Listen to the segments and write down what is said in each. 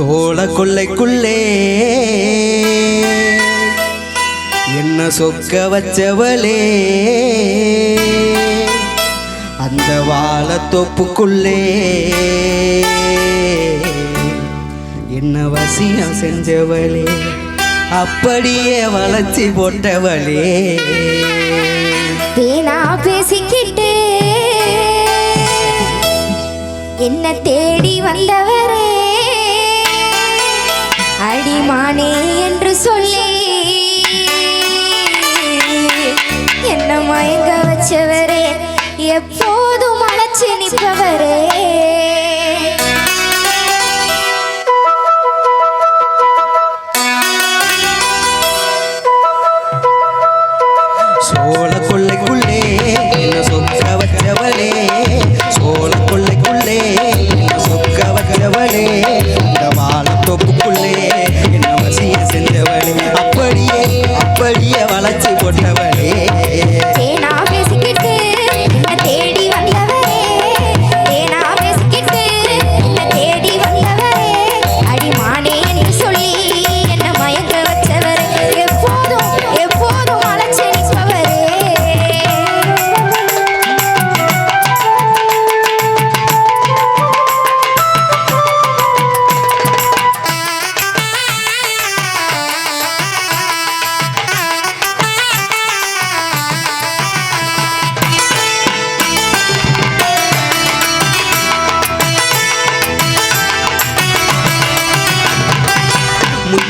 சோழ கொள்ளைக்குள்ளே. என்ன சொக்க வச்சவளே. அந்த வாழத்தோப்புக்குள்ளே என்ன வசியம் செஞ்சவளே. அப்படியே வளர்ச்சி போட்டவளே. வீணா பேசிக்கிட்டு. என்ன தேடி வந்தவரே. அடிமானே என்று சொல்லி என்ன மயங்க வச்சவரே எப்போதும் அழைச்சி நிற்பவரே. சோழ கொள்ளைக்குள்ளே என்ன சொக்க வச்சவளே சோழ கொள்ளைக்குள்ளே என்ன சொக்க வச்சவளே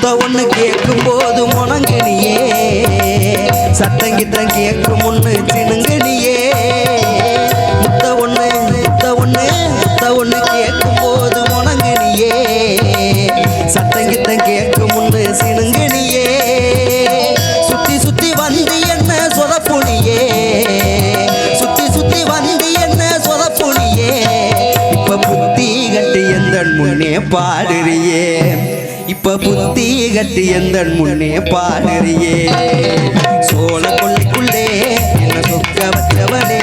முத்த ஒண்ணு கேட்கும் போது முனங்கனியே சத்தங்கிட்டம் கேட்கும் இப்ப புத்தி கட்டி எந்த முன்னே பாடுறியே? சோழ கொள்ளைக்குள்ளே என்ன சொக்க வச்சவனே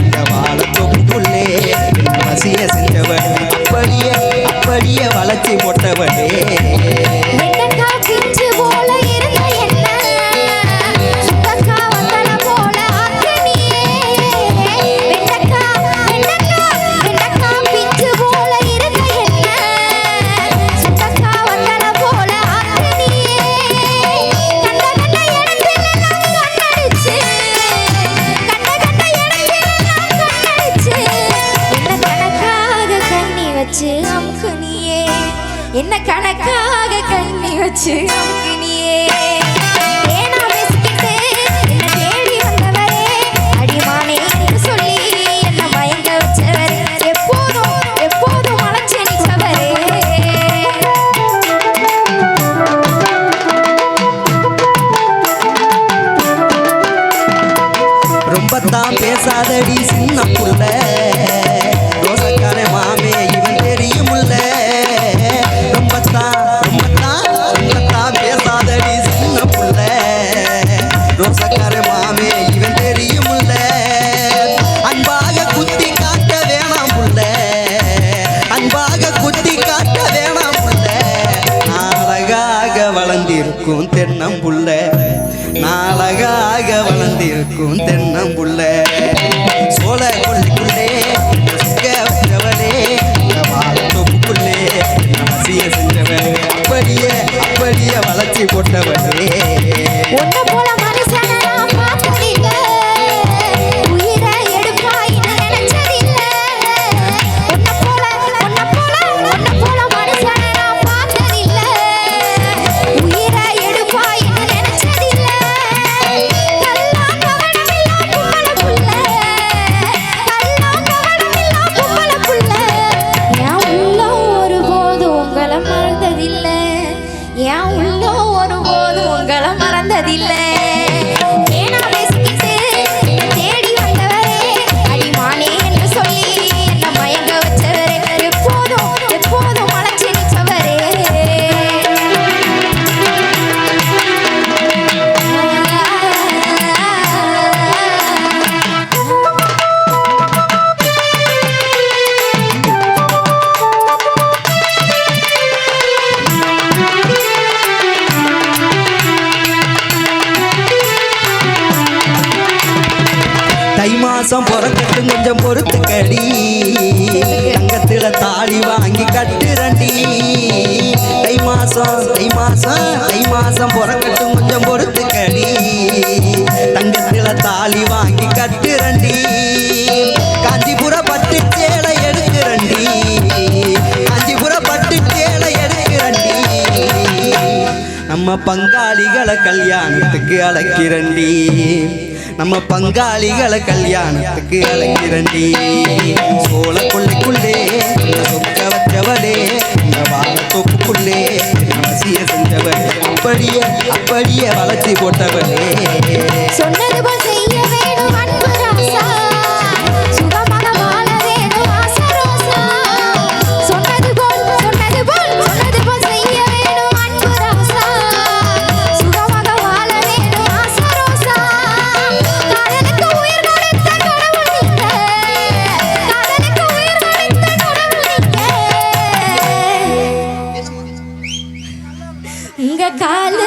இந்த வாழ தொப்புக்குள்ளே என்ன வசிய செஞ்சவனே அப்படியே அப்படியே வளர்ச்சி போட்டவனே? வச்சு அமுக்கு என்ன கணக்காக கண்ணி வச்சு அமுக்கு நீயே. அடிமானே சொல்லி என்ன எப்போதும் எப்போதும் ரொம்ப தான் பேசாதடி சின்ன புள்ள. வளர்ந்திருக்கும் தென்னம்புள்ள. நாளகாக வளர்ந்திருக்கும் தென்னம்புள்ள. சோழ கொள்ளைக்குள்ளே சுக்க வச்சவளே இந்த வாழத்தொப்புக்குள்ளே அப்படியே அப்படியே வளர்ச்சி போட்டவனே போல மனுஷன. தை மாசம் பிறக்கட்டும் கொஞ்சம் பொறுத்து கடி தங்கத்துல தாலி வாங்கி கட்டுறண்டி. தை மாசம் தை மாசம் தை மாசம் பிறக்கட்டும் கொஞ்சம் பொறுத்து கடி தங்கத்துல தாலி வாங்கி கட்டுறண்டி. காஞ்சிபுர பட்டு சேலை எடுக்கிறண்டி. காஞ்சிபுர பட்டு சேலை எடுக்கிறண்டி. நம்ம பங்காளிகளை கல்யாணத்துக்கு அழைக்கிறண்டி. நம்ம பங்காளிகளை கல்யாணத்துக்கு அழைக்கிறண்டி. சோழ கொள்ளைக்குள்ளே இந்த சொக்க வச்சவளே இந்த வாழத்தோப்புக்குள்ளே அவசிய செஞ்சவள் அப்படியே அப்படியே வளர்ச்சி போட்டவளே. சொன்ன calma.